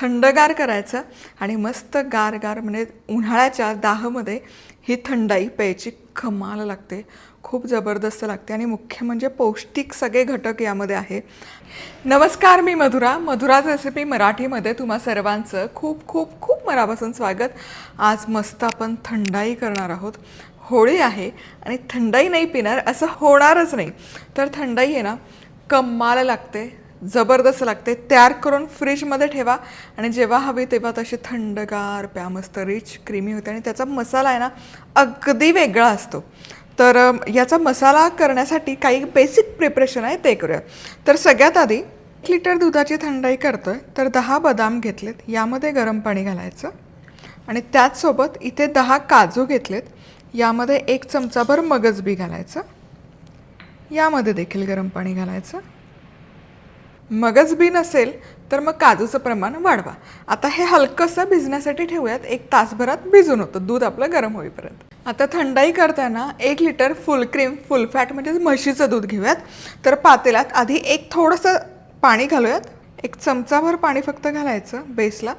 थंडगार करायचं आणि मस्त गार गार म्हणजे उन्हाळ्याच्या दाहमध्ये ही थंडाई प्यायची कमाल लागते. खूप जबरदस्त लागते आणि मुख्य म्हणजे पौष्टिक सगळे घटक यामध्ये आहे. नमस्कार मी मधुरा. मधुराज रेसिपी मराठीमध्ये तुम्हा सर्वांचं खूप खूप खूप मनापासून स्वागत. आज मस्त आपण थंडाई करणार आहोत. होळी आहे आणि थंडाई नाही पिणार असं होणारच नाही. तर थंडाई आहे ना कमाल लागते. जबरदस्त लागते. तयार करून फ्रीजमध्ये ठेवा. आणि जेव्हा हवी तेव्हा तशी थंडगार प्या मस्त रिच क्रीमी होते. आणि त्याचा मसाला आहे ना अगदी वेगळा असतो. तर याचा मसाला करण्यासाठी काही बेसिक प्रिपरेशन आहे ते करूया. तर सगळ्यात आधी एक लिटर दुधाची थंडाई करतोय. तर दहा बदाम घेतलेत. यामध्ये गरम पाणी घालायचं. आणि त्याचसोबत इथे दहा काजू घेतलेत. यामध्ये एक चमचाभर मगज बी घालायचं. यामध्ये देखील गरम पाणी घालायचं. मगच बी नसेल तर मग काजूचं प्रमाण वाढवा. आता हे हलकंसं भिजण्यासाठी ठेवूयात एक तासभरात भिजून होतं दूध आपलं गरम होईपर्यंत. आता थंडाई करताना एक litre full cream full fat म्हणजे म्हशीचं दूध घेऊयात. तर पातेल्यात आधी एक थोडंसं पाणी घालूयात. एक चमचाभर पाणी फक्त घालायचं बेसला.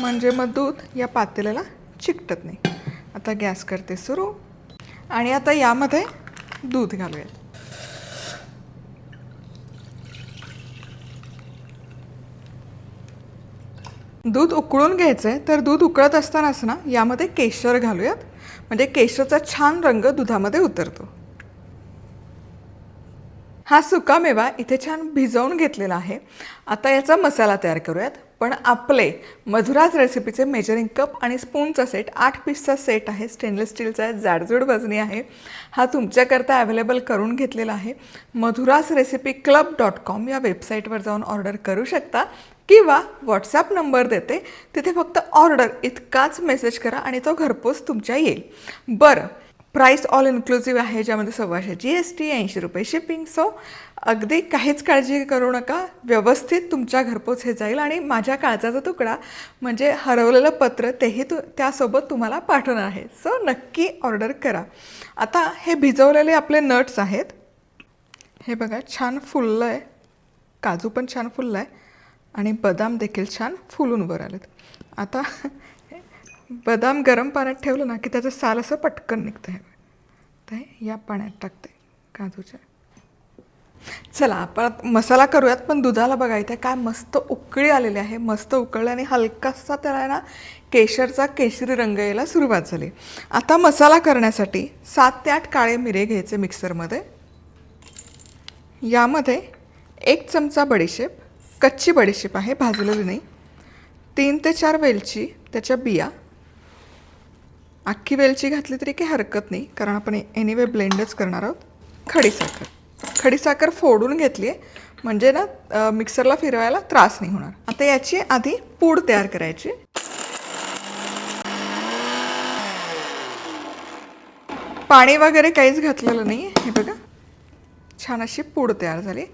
म्हणजे मग दूध या पातेल्याला चिकटत नाही. आता गॅस करते सुरू. आणि आता यामध्ये दूध घालूयात. दूध उकळून घ्यायचं आहे तर दूध उकळत असतानाच ना यामध्ये केशर घालूयात. म्हणजे केशरचा छान रंग दुधामध्ये उतरतो. हा सुकामेवा इथे छान भिजवून घेतलेला आहे. आता याचा मसाला तयार करूयात. पण आपले मधुराज रेसिपीचे मेजरिंग कप आणि स्पूनचा सेट आठ पीसचा सेट आहे. स्टेनलेस स्टीलचा आहे जाडजूड वजनी आहे. हा तुमच्याकरता अवेलेबल करून घेतलेला आहे. Madhura's recipe club dot com या वेबसाईटवर जाऊन ऑर्डर करू शकता. किंवा व्हॉट्सॲप नंबर देते तिथे फक्त ऑर्डर इतकाच मेसेज करा आणि तो घरपोच तुमच्या येईल. बरं प्राईस ऑल इन्क्लुझिव्ह आहे ज्यामध्ये सव्वाशे जी एस टी ऐंशी रुपये शिपिंग सो अगदी काहीच काळजी करू नका. व्यवस्थित तुमच्या घरपोच हे जाईल आणि माझ्या काळजाचा तुकडा म्हणजे हरवलेलं पत्र तेही तु त्यासोबत तुम्हाला पाठवणार आहे. सो नक्की ऑर्डर करा. आता हे भिजवलेले आपले नट्स आहेत. हे बघा छान फुललं आहे काजू पण छान फुललं आहे आणि बदाम देखील छान फुलून वर आलेत. आता बदाम गरम पाण्यात ठेवलं ना की त्याचं साल असं पटकन निघतं आहे ते या पाण्यात टाकते काजूच्या. चला आपण मसाला करूयात पण दुधाला बघा इथे काय मस्त उकळी आलेली आहे. मस्त उकळली आणि हलकासा त्याला आहे ना केशरचा केशरी रंग यायला सुरुवात झाली. आता मसाला करण्यासाठी सात ते आठ काळे मिरे घ्यायचे मिक्सरमध्ये. यामध्ये एक चमचा बडीशेप कच्ची बडीशेप आहे भाजलेली नाही. तीन ते चार वेलची त्याच्या बिया. अख्खी वेलची घातली तरी काही हरकत नाही कारण आपण एनिवे ब्लेंडच करणार आहोत. खडीसाखर खडीसाखर फोडून घेतली आहे म्हणजे ना मिक्सरला फिरवायला त्रास नाही होणार. आता याची आधी पूड तयार करायची. पाणी वगैरे काहीच घातलेलं नाही हे बघा. छान अशी पूड तयार झाली.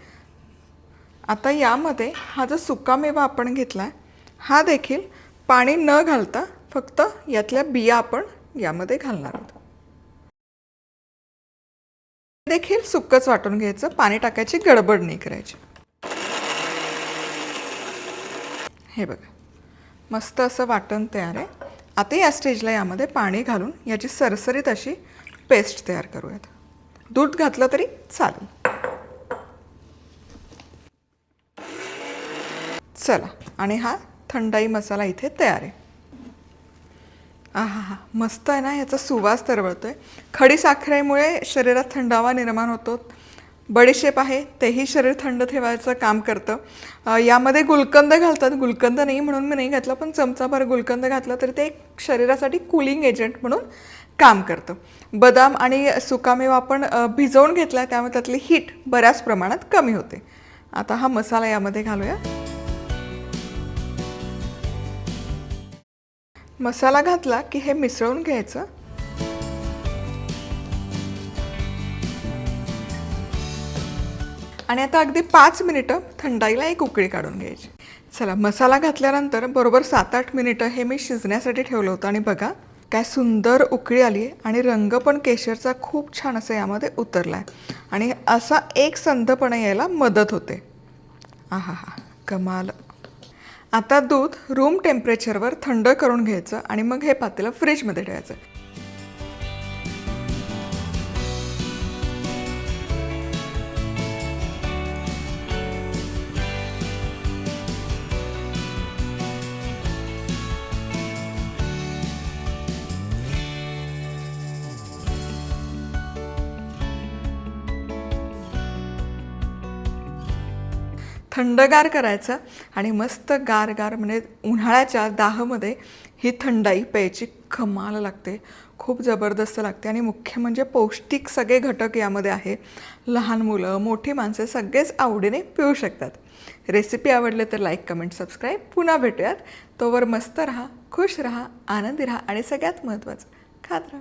आता यामध्ये हा जो सुकामेवा आपण घेतला आहे हा देखील पाणी न घालता फक्त यातल्या बिया आपण यामध्ये घालणार आहोत. देखील सुकंच वाटून घ्यायचं पाणी टाकायची गडबड नाही करायची. हे बघा मस्त असं वाटण तयार आहे. आता या स्टेजला यामध्ये पाणी घालून याची सरसरीत अशी पेस्ट तयार करूयात. दूध घातलं तरी चालेल. चला. आणि हा थंडाई मसाला इथे तयार आहे. आहा हा मस्त आहे ना याचा सुवास तरवळतोय. खडी साखरेमुळे शरीरात थंडावा निर्माण होतो. बडीशेप आहे तेही शरीर थंड ठेवायचं काम करतं. यामध्ये गुलकंद घालतात. गुलकंद नाही म्हणून मी नाही घातलं पण चमचाभर गुलकंद घातला तरी ते एक शरीरासाठी कूलिंग एजंट म्हणून काम करतं. बदाम आणि सुकामेवा आपण भिजवून घेतला त्यामुळे त्यातली हीट बऱ्याच प्रमाणात कमी होते. आता हा मसाला यामध्ये घालूया. मसाला घातला की हे मिसळून घ्यायचं. आणि आता अगदी पाच मिनिटं थंडाईला एक उकळी काढून घ्यायची. चला मसाला घातल्यानंतर बरोबर सात आठ मिनिटं हे मी शिजण्यासाठी ठेवलं होतं. आणि बघा काय सुंदर उकळी आली आणि रंग पण केशरचा खूप छान असं यामध्ये उतरला आहे आणि असा एक संधपणा यायला मदत होते. आहा हा कमाल. आता दूध रूम टेम्परेचरवर थंड करून घ्यायचं आणि मग हे पातेलं फ्रीजमध्ये ठेवायचं. थंडगार करायचं आणि मस्त गार गार म्हणजे उन्हाळ्याच्या दाहमध्ये ही थंडाई प्यायची कमाल लागते. खूप जबरदस्त लागते आणि मुख्य म्हणजे पौष्टिक सगळे घटक यामध्ये आहे. लहान मुलं मोठी माणसं सगळेच आवडीने पिऊ शकतात. रेसिपी आवडले तर लाईक कमेंट सबस्क्राईब पुन्हा भेटूयात. तोवर मस्त राहा खुश राहा आनंदी राहा आणि सगळ्यात महत्त्वाचं खात राहा.